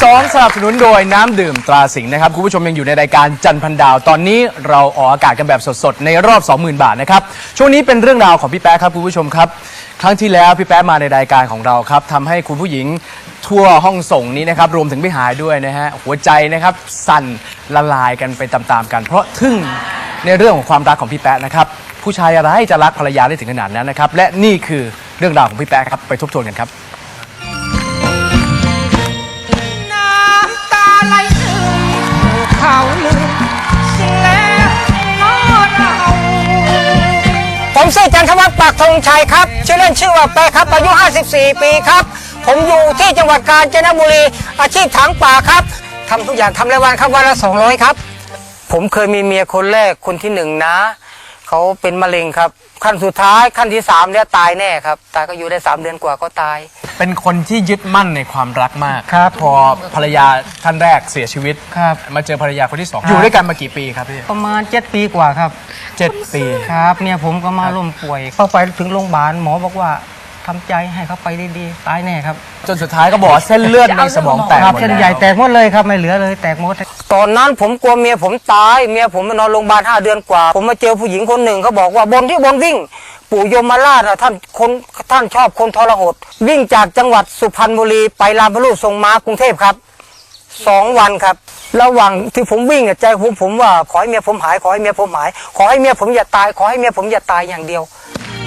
2 สนับสนุนโดยน้ำดื่มตราสิงห์นะครับ คุณผู้ชมยังอยู่ในรายการจันทร์พันดาว ตอนนี้เราออกอากาศกันแบบสดๆ ในรอบ 20,000 บาทนะครับ ช่วงนี้เป็นเรื่องราวของพี่แป๊ะครับคุณผู้ชมครับ ครั้งที่แล้วพี่แป๊ะมาในรายการของเราครับทำให้คุณผู้หญิงทั่วห้องส่งนี้นะครับ รวมถึงพี่หายด้วยนะฮะ หัวใจนะครับ สั่นละลายกันไปตามๆกัน เพราะทึ่งในเรื่องของความรักของพี่แป๊ะนะครับ ผู้ชายอะไรจะรักภรรยาได้ถึงขนาดนั้นนะครับ และนี่คือเรื่องราวของพี่แป๊ะครับ ไปทบทวนกันครับ ปักธงชัยครับ ชื่อเล่นชื่อว่าแปะครับ อายุ 54 ปีครับ ผมอยู่ที่จังหวัดกาญจนบุรี อาชีพถางป่าครับทำทุกอย่างทำรายวันครับวันละ 200 ครับ ผมเคยมีเมียคนแรกคนที่หนึ่งนะ เขาเป็นมะเร็งครับ ขั้นสุดท้ายขั้นที่สามเนี่ยตายแน่ครับ ตายก็อยู่ได้3เดือนกว่าก็ตาย เป็นคนที่ยึดมั่นในความรักมากครับพอภรรยาท่านแรกเสียชีวิตครับ มาเจอภรรยาคนที่สองอยู่ด้วยกันมากี่ปีครับพี่ประมาณ7ปีกว่าครับเจ็ดปีครับเมียผมก็มาล้มป่วยเข้าไปถึงโรงพยาบาลหมอบอกว่าทำใจให้เขาไปดีๆตายแน่ครับ จนสุดท้ายก็บอกว่าเส้นเลือดในสมองแตกครับหมดเส้นแล้วใหญ่แตกหมดเลยครับไม่เหลือเลยแตกหมด ตอนนั้นผมกลัวเมียผมตาย เมียผมมานอนโรงพยาบาลห้าเดือนกว่า ผมมาเจอผู้หญิงคนหนึ่งเขาบอกว่าบนที่บนวิ่ง ปู่ยมราชอะท่านคนท่านชอบคนทรหด วิ่งจากจังหวัดสุพรรณบุรีไปลาดบรรลุส่งมากรุงเทพครับสองวันครับ ระหว่างที่ผมวิ่งใจผมผมว่าขอให้เมียผมหายขอให้เมียผมหาย ขอให้เมียผมอย่าตาย ขอให้เมียผมอย่าตายอย่างเดียว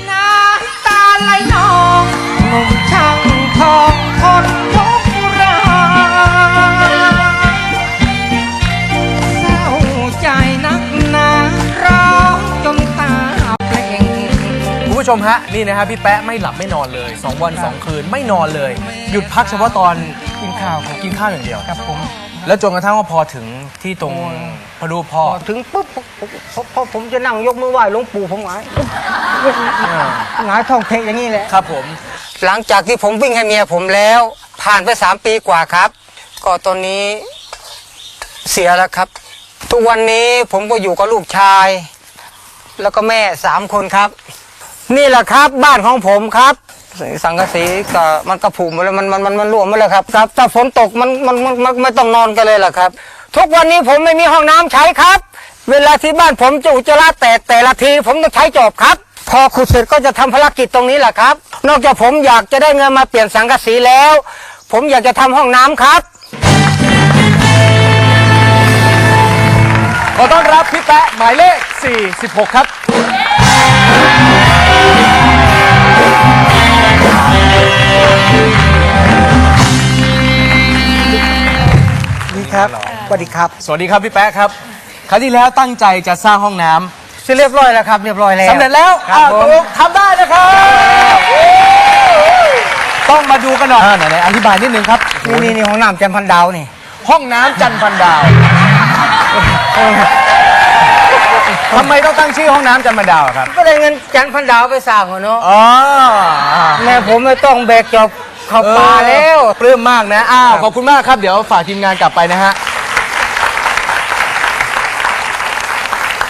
น้ำตาไหลนองหนุ่มช่างทองคนทุก ผู้ชมฮะนี่นะฮะพี่แป๊ะไม่หลับไม่นอนเลย 2 วัน 2 คืนไม่นอนเลย หยุดพักเฉพาะตอนกินข้าวครับกินข้าวอย่างเดียว ครับผมแล้วจนกระทั่งว่าพอถึงที่ตรงพระรูปพ่อพอถึงปุ๊บผมผมพอผมจะนั่งยกมือไหว้หลวงปู่ผมหงายหงายท้องเพลอย่างนี้แหละครับผม หลังจากที่ผมวิ่งให้เมียผมแล้ว ผ่านไปสามปีกว่าครับ ก็ตอนนี้เสียแล้วครับ ทุกวันนี้ผมก็อยู่กับลูกชาย แล้วก็แม่สามคนครับ นี่แหละครับบ้านของผมครับสังกะสีก็มันกระผุหมดแล้วมันมันมันมันรั่วหมดแล้วครับครับ ถ้าฝนตกมันมันมันมันไม่ต้องนอนกันเลยล่ะครับ ทุกวันนี้ผมไม่มีห้องน้ำใช้ครับ เวลาที่บ้านผมจะอุจจาระแต่แต่ละทีผมต้องใช้จอบครับ พอขุดเสร็จก็จะทำภารกิจตรงนี้แหละครับ นอกจากผมอยากจะได้เงินมาเปลี่ยนสังกะสีแล้ว ผมอยากจะทำห้องน้ำครับขอต้อนรับพี่แปะหมายเลข 46 ครับ วัสดีครับ สวัสดีครับพี่แป๊ะครับ ครั้งที่แล้วตั้งใจจะสร้างห้องน้ำเสร็จเรียบร้อยแล้วครับ เรียบร้อยแล้ว สำเร็จแล้วครับอ้าวผม ตกลงทำได้นะครับต้องมาดูกันหน่อยอ่าไหนๆอธิบายนิดนึงครับ นี่นี่นี่ห้องน้ำจันทร์พันดาวนี่ห้องน้ำจันทร์พันดาวทำไมต้องตั้งชื่อห้องน้ำจันทร์พันดาวอะครับก็ได้เงินจันทร์พันดาวไปสร้างอะเนาะอ๋อแม่ผมไม่ต้องแบกจอบเข้าป่าแล้ว ปลื้มมากนะ อ้าว ขอบคุณมากครับ เดี๋ยวฝากทีมงานกลับไปนะฮะ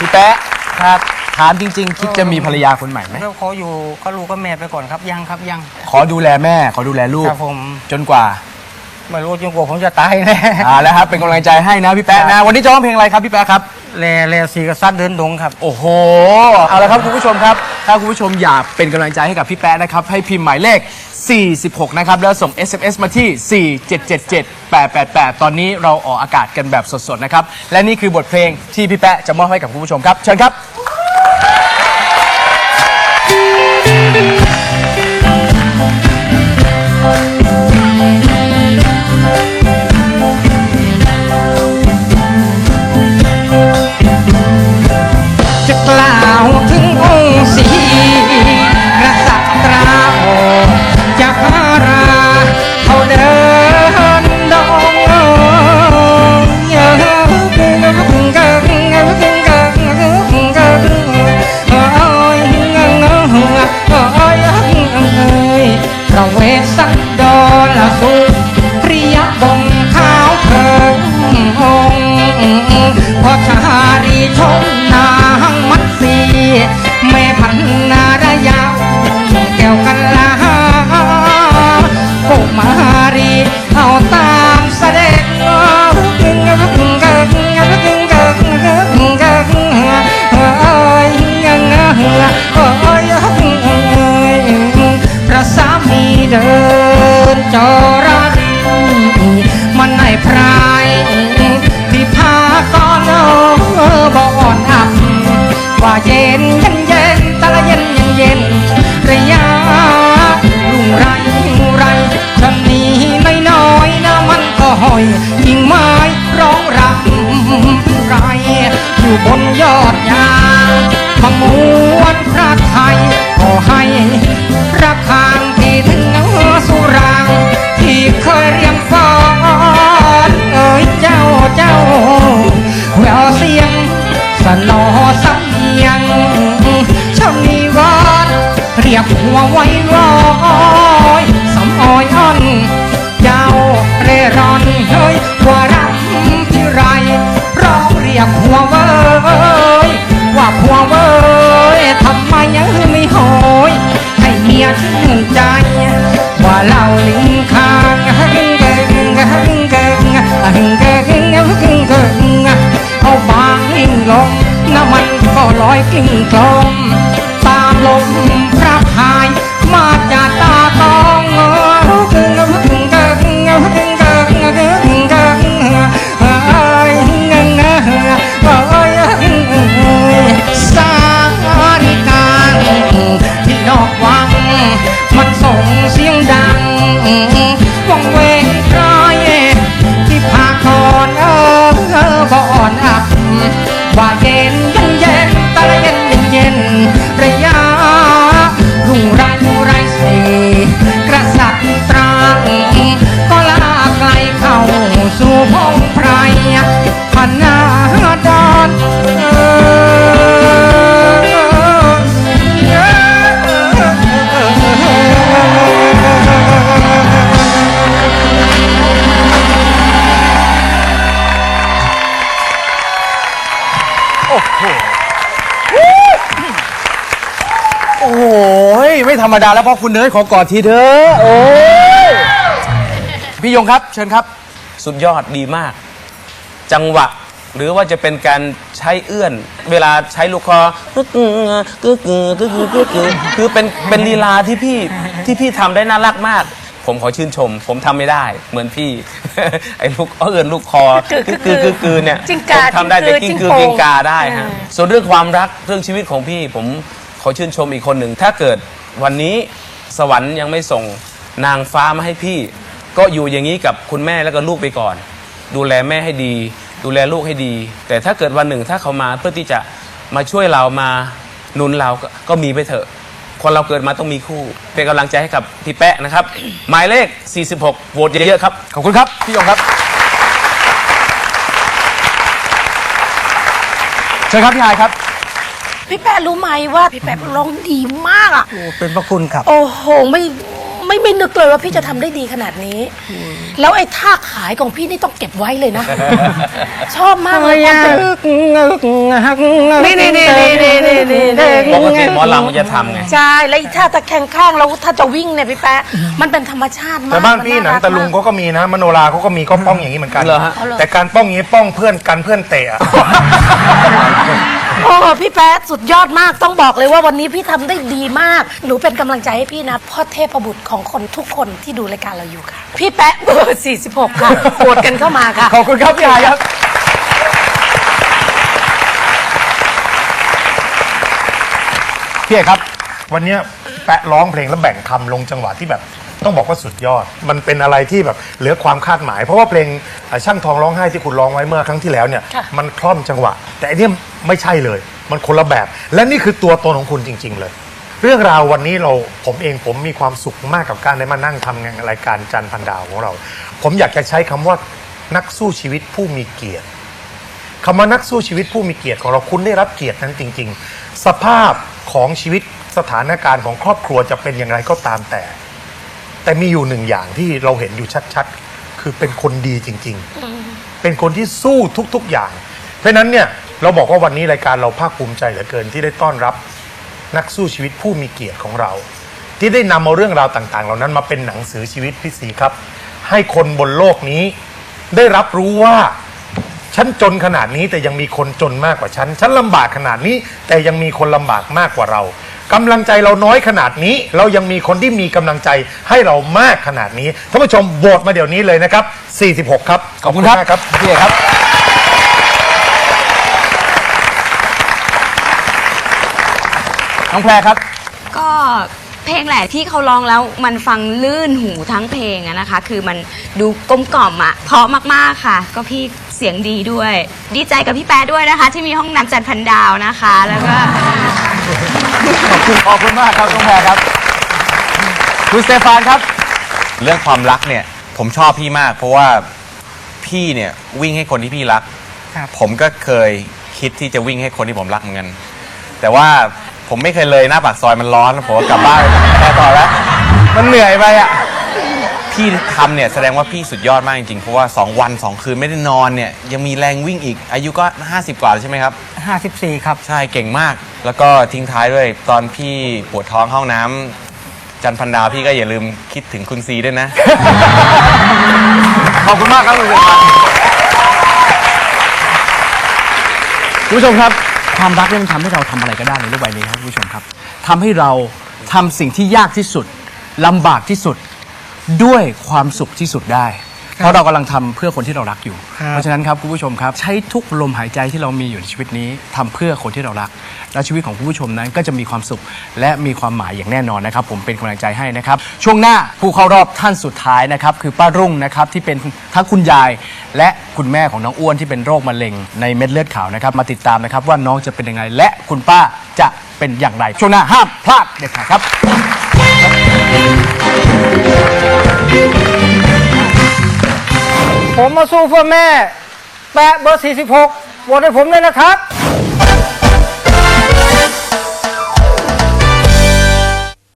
พี่แป๊ะครับ ถามจริง ๆ คิดจะมีภรรยาคนใหม่ไหม แล้วขออยู่ก็ลูกก็แม่ไปก่อนครับยังครับยัง ขอดูแลแม่ ขอดูแลลูก ครับผม จนกว่า ไม่รู้จนกว่าผมจะตายแน่อ่าแล้วครับเป็นกำลังใจให้นะพี่แป๊ะนะ วันนี้จะร้องเพลงอะไรครับพี่แป๊ะครับ แลแลสีกษัตริย์เดินดงครับ โอ้โห เอาละครับคุณผู้ชมครับ ถ้าคุณผู้ชมอยากเป็นกำลังใจให้กับพี่แป๊ะนะครับ ให้พิมพ์หมายเลข 46 นะครับ แล้วส่ง SMS มาที่ 4777888 ตอนนี้เราออกอากาศกันแบบสดๆนะครับ และนี่คือบทเพลงที่พี่แป๊ะจะมอบให้กับคุณผู้ชมครับ เชิญครับ ท้งนางมัดสีแม่พันนารยาแก้วกันลากุมารีเอาตามเสด็จพระสามีเดินจราดีมันในพระ เย็นเย็นเย็นตะละเย็นเย็นเย็นระยะลุงไรไรครชนีไม่น้อยนะมันก็หอยยิ่งไม้ร้องรำไรอยู่บนยอด Om ไม่ธรรมดาแล้วพ่อคุณเนิร์ดขอกอดทีเถอะโอ้ยพี่ยงครับ เชิญครับ สุดยอดดีมาก จังหวะ หรือว่าจะเป็นการใช้เอื้อน เวลาใช้ลูกคอกึกกึกกึกกึกกึกกึกกึกกึกคือเป็นเป็นลีลาที่พี่ที่พี่ทำได้น่ารักมาก ผมขอชื่นชม ผมทำไม่ได้เหมือนพี่ ไอ้ลูกเอื้อนลูกคอกึกกึกกึกกึกกึกเนี่ยจิ้งกาผมทำได้แต่จิ้กิ้งงกืกืออกิ้งกาจิ้งโป่งได้ฮะอ่าส่วนเรื่องความรักเรื่องชีวิตของพี่ผมขอชื่นชมอีกคนหนึ่ง ถ้าเกิด วันนี้สวรรค์ยังไม่ส่งนางฟ้ามาให้พี่ ก็อยู่อย่างนี้กับคุณแม่แล้วก็ลูกไปก่อน ดูแลแม่ให้ดี ดูแลลูกให้ดี แต่ถ้าเกิดวันหนึ่งถ้าเขามาเพื่อที่จะมาช่วยเรามาหนุนเราก็ก็มีไปเถอะ คนเราเกิดมาต้องมีคู่ เป็นกำลังใจให้กับพี่แป๊ะนะครับ หมายเลข 46โหวตเยอะๆครับ ขอบคุณครับ พี่ยงครับ เชิญครับพี่ฮายครับ พี่แปะรู้ไหมว่าพี่แปะร้องดีมากอะเป็นพระคุณครับ โอ้โหไม่ไม่ไม่นึกเลยว่าพี่จะทำได้ดีขนาดนี้ แล้วไอ้ท่าขายของพี่นี่ต้องเก็บไว้เลยนะ ชอบมากเลยความเป็น นี่นี่นี่นี่นี่นี่นี่ปกติหมอลำมันจะทำไง ใช่แล้วอีกท่าตะแคงข้างแล้วถ้าจะวิ่งเนี่ยพี่แป๊ะมันเป็นธรรมชาติมากแต่บ้านพี่หนังตะลุงเขาก็มีนะมโนราเขาก็มีก็ป้องอย่างนี้เหมือนกัน เหรอฮะ แต่การป้องอย่างนี้ป้องเพื่อนกันเพื่อนเตะอะ โอ้พี่แป๊ะสุดยอดมากต้องบอกเลยว่าวันนี้พี่ทำได้ดีมาก หนูเป็นกำลังใจให้พี่นะพ่อเทพบุตรของคนทุกคนที่ดูรายการเราอยู่ค่ะ พี่แป๊ะเบอร์46 ค่ะโหวตกันเข้ามาค่ะ ขอบคุณครับพี่ฮายครับ พี่เอกครับ วันเนี้ยแปะร้องเพลงแล้วแบ่งคำลงจังหวะที่แบบ ต้องบอกว่าสุดยอด มันเป็นอะไรที่แบบเหลือความคาดหมาย เพราะว่าเพลงเอ่อช่างทองร้องไห้ที่คุณร้องไว้เมื่อครั้งที่แล้วเนี่ย ค่ะ มันคล่อมจังหวะ แต่อันเนี้ย ไม่ใช่เลย มันคนละแบบ และนี่คือตัวตนของคุณจริง ๆ เลย เรื่องราววันนี้เราผมเองผมมีความสุขมากกับการได้มานั่งทำงานรายการจันทร์พันดาวของเรา ผมอยากจะใช้คำว่านักสู้ชีวิตผู้มีเกียรติคำว่านักสู้ชีวิตผู้มีเกียรติของเราคุณได้รับเกียรตินั้นจริง ๆ สภาพของชีวิตสถานการณ์ของครอบครัวจะเป็นอย่างไรก็ตามแต่ แต่มีอยู่หนึ่งอย่างที่เราเห็นอยู่ชัดๆ คือเป็นคนดีจริง ๆ เป็นคนที่สู้ทุกๆอย่าง เพราะฉะนั้นเนี่ย เราบอกว่าวันนี้รายการเราภาคภูมิใจเหลือเกินที่ได้ต้อนรับนักสู้ชีวิตผู้มีเกียรติของเรา ที่ได้นำเอาเรื่องราวต่างๆ เหล่านั้นมาเป็นหนังสือชีวิตพี่สีครับ ให้คนบนโลกนี้ ได้รับรู้ว่าฉันจนขนาดนี้แต่ยังมีคนจนมากกว่าฉัน ฉันลำบากขนาดนี้แต่ยังมีคนลำบากมากกว่าเรากำลังใจเราน้อยขนาดนี้ เรายังมีคนที่มีกำลังใจให้เรามากขนาดนี้ท่านผู้ชมโหวตมาเดี๋ยวนี้เลยนะครับ 46 ครับขอบคุณครับมากครับพี่เอกครับ น้องแพรครับ ก็เพลงแหละที่เขาร้องแล้วมันฟังลื่นหูทั้งเพลงอะนะคะ คือมันดูกลมกล่อมอะเพราะมากๆค่ะ ก็พี่เสียงดีด้วย ดีใจกับพี่แป๊ะด้วยนะคะ ที่มีห้องน้ำจัดพันดาวนะคะ แล้วก็ ขอบคุณขอบคุณมากครับน้องแพรครับ คุณสเตฟานครับ เรื่องความรักเนี่ย ผมชอบพี่มาก เพราะว่าพี่เนี่ยวิ่งให้คนที่พี่รักครับผมก็เคยคิดที่จะวิ่งให้คนที่ผมรักเหมือนกัน แต่ว่า ผมไม่เคยเลยหน้าปากซอยมันร้อนผมก็กลับบ้านแค่ต่อแล้ว มันเหนื่อยไปอะ พี่ทำเนี่ยแสดงว่าพี่สุดยอดมากจริงๆ เพราะว่า 2 วัน 2 คืนไม่ได้นอนเนี่ย ยังมีแรงวิ่งอีก อายุก็ 50 กว่าแล้วใช่ไหมครับ 54 ครับ ใช่เก่งมาก แล้วก็ทิ้งท้ายด้วยตอนพี่ปวดท้องเข้าห้องน้ำจันทร์พันดาวพี่ก็อย่าลืมคิดถึงคุณซีด้วยนะ ขอบคุณมากครับคุณผู้ชมครับ คุณผู้ชมครับ ความรักเนี่ยมันทำให้เราทำอะไรก็ได้ในโลกใบนี้ครับคุณผู้ชมครับทำให้เราทำสิ่งที่ยากที่สุดลำบากที่สุด ด้วยความสุขที่สุดได้ เพราะเรากำลังทำเพื่อคนที่เรารักอยู่เพราะฉะนั้นครับคุณผู้ชมครับใช้ทุกลมหายใจที่เรามีอยู่ในชีวิตนี้ทำเพื่อคนที่เรารัก และชีวิตของคุณผู้ชมนั้นก็จะมีความสุข และมีความหมายอย่างแน่นอนนะครับ ผมเป็นกำลังใจให้นะครับ ช่วงหน้าผู้เข้ารอบท่านสุดท้ายนะครับคือป้ารุ่งนะครับที่เป็นทั้งคุณยาย และคุณแม่ของน้องอ้วนที่เป็นโรคมะเร็งในเม็ดเลือดขาวนะครับมาติดตามนะครับว่าน้องจะเป็นยังไง และคุณป้าจะเป็นอย่างไรช่วงหน้าห้ามพลาดเด็ดขาดครับ ผมมาสู้เพื่อแม่ แปะเบอร์ 46โหวตให้ผมเลยนะครับ